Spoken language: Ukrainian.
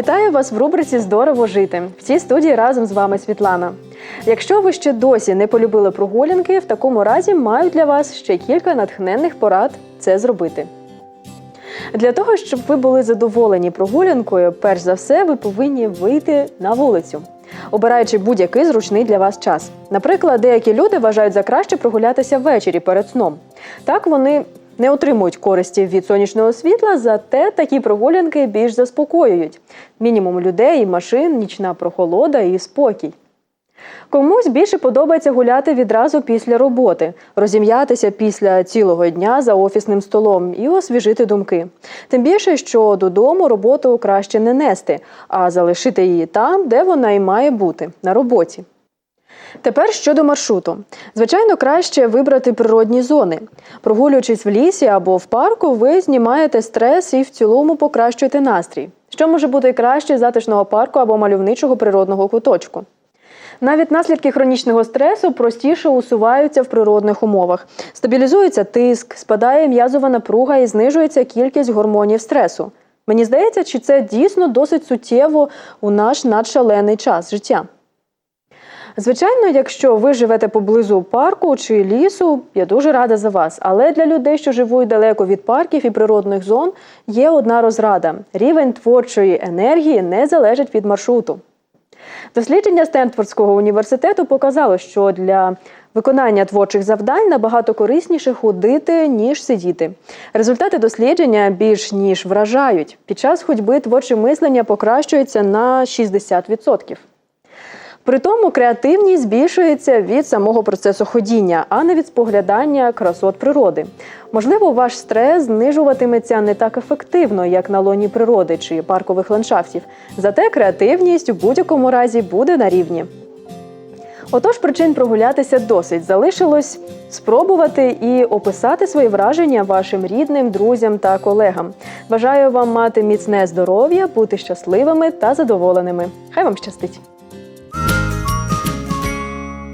Вітаю вас в рубриці Здорово жити. В цій студії разом з вами Світлана. Якщо ви ще досі не полюбили прогулянки, в такому разі маю для вас ще кілька натхненних порад це зробити. Для того, щоб ви були задоволені прогулянкою, перш за все, ви повинні вийти на вулицю, обираючи будь-який зручний для вас час. Наприклад, деякі люди вважають за краще прогулятися ввечері перед сном. Так вони не отримують користі від сонячного світла, зате такі прогулянки більш заспокоюють. Мінімум людей, машин, нічна прохолода і спокій. Комусь більше подобається гуляти відразу після роботи, розім'ятися після цілого дня за офісним столом і освіжити думки. Тим більше, що додому роботу краще не нести, а залишити її там, де вона і має бути на роботі. Тепер щодо маршруту. Звичайно, краще вибрати природні зони. Прогулюючись в лісі або в парку, ви знімаєте стрес і в цілому покращуєте настрій. Що може бути краще затишного парку або мальовничого природного куточку? Навіть наслідки хронічного стресу простіше усуваються в природних умовах. Стабілізується тиск, спадає м'язова напруга і знижується кількість гормонів стресу. Мені здається, чи це дійсно досить суттєво у наш надшалений час життя. Звичайно, якщо ви живете поблизу парку чи лісу, я дуже рада за вас. Але для людей, що живуть далеко від парків і природних зон, є одна розрада: рівень творчої енергії не залежить від маршруту. Дослідження Стенфордського університету показало, що для виконання творчих завдань набагато корисніше ходити, ніж сидіти. Результати дослідження більш ніж вражають. Під час ходьби творче мислення покращується на 60%. При тому креативність збільшується від самого процесу ходіння, а не від споглядання красот природи. Можливо, ваш стрес знижуватиметься не так ефективно, як на лоні природи чи паркових ландшафтів. Зате креативність у будь-якому разі буде на рівні. Отож, причин прогулятися досить залишилось спробувати і описати свої враження вашим рідним, друзям та колегам. Бажаю вам мати міцне здоров'я, бути щасливими та задоволеними. Хай вам щастить!